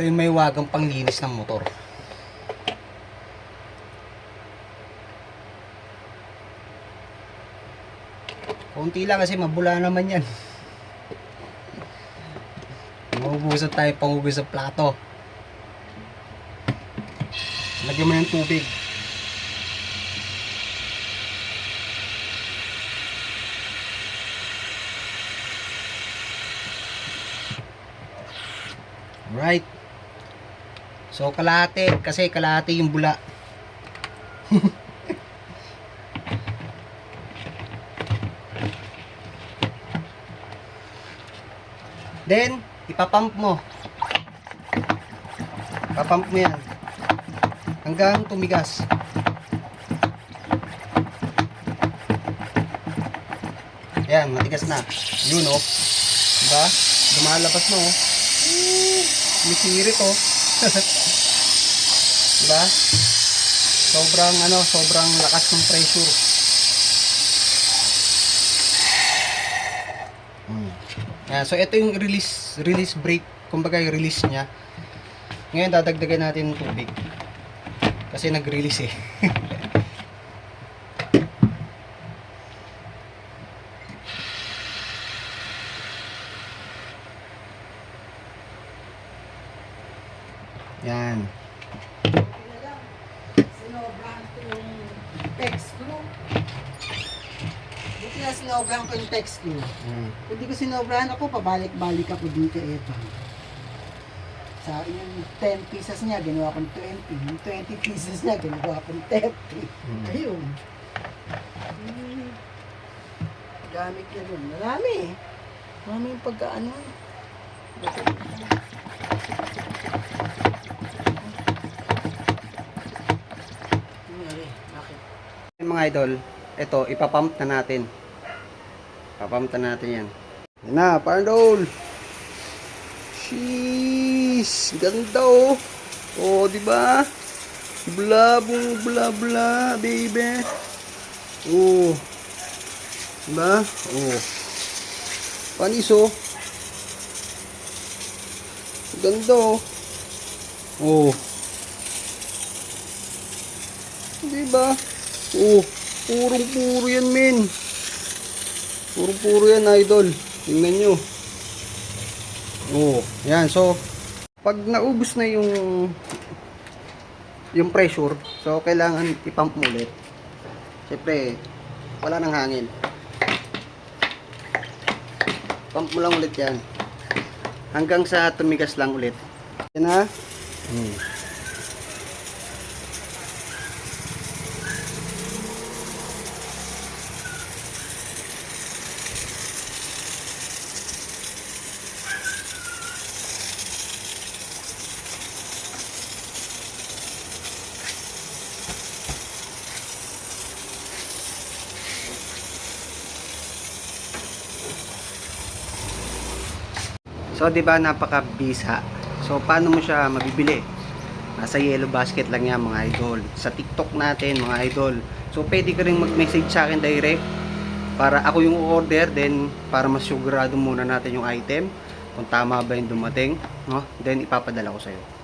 Ito yung may wagang panglinis ng motor. Kunti lang kasi mabula naman yan. Maubusan tayo pangugas sa plato. Lagyan mo ng tubig. Right. So kalahati kasi kalahati yung bula. Then, ipapump mo. Ipapump mo yan. Hanggang tumigas. Yan, matigas na. Yun, oh. Diba? Lumalabas na, oh. May sirit, oh. diba? Sobrang, ano, sobrang lakas ng pressure. Hmm. Yan, so ito yung release release brake, kumbaga yung release niya. Ngayon dadagdagan natin ng tubig. Kasi nag-release eh. Yan. Sinobran ko yung text ko. Buti na sinobran ko yung text ko. Mm. Kung di ko sinobran ako, pabalik-balik ako dito ito. Sa yung 10 pieces niya, ginawa kong 20. Yung 20 pieces niya, ginawa kong 30. Mm. Ayun. Hmm. Gamit niya dun. Marami eh. Marami yung pagkaano bakit? Yung mga idol, ito, ipapump na natin. Papump na natin yan. Yan na, parang dol. Sheesh, ganda oh. Oh, di ba? Bla, bla, bla, bla, baby. Oh. Di ba? Oh. Panis oh. Ganda oh. Oh. Di ba? Oh, purong-puro yan, men. Puro-puro yan, idol. Tingnan nyo. Oh, yan. So, pag naubos na yung yung pressure, so kailangan ipump mo ulit. Siyempre, wala nang hangin. Pump mo lang ulit yan. Hanggang sa tumigas lang ulit. Yan na. Hmm. So, di ba napaka-bisa? So, paano mo siya mabibili? Nasa yellow basket lang yan, mga idol. Sa TikTok natin, mga idol. So, pwede ka rin mag-message sa akin direct para ako yung order then para mas sigurado muna natin yung item kung tama ba yung dumating no? then ipapadala ko sa'yo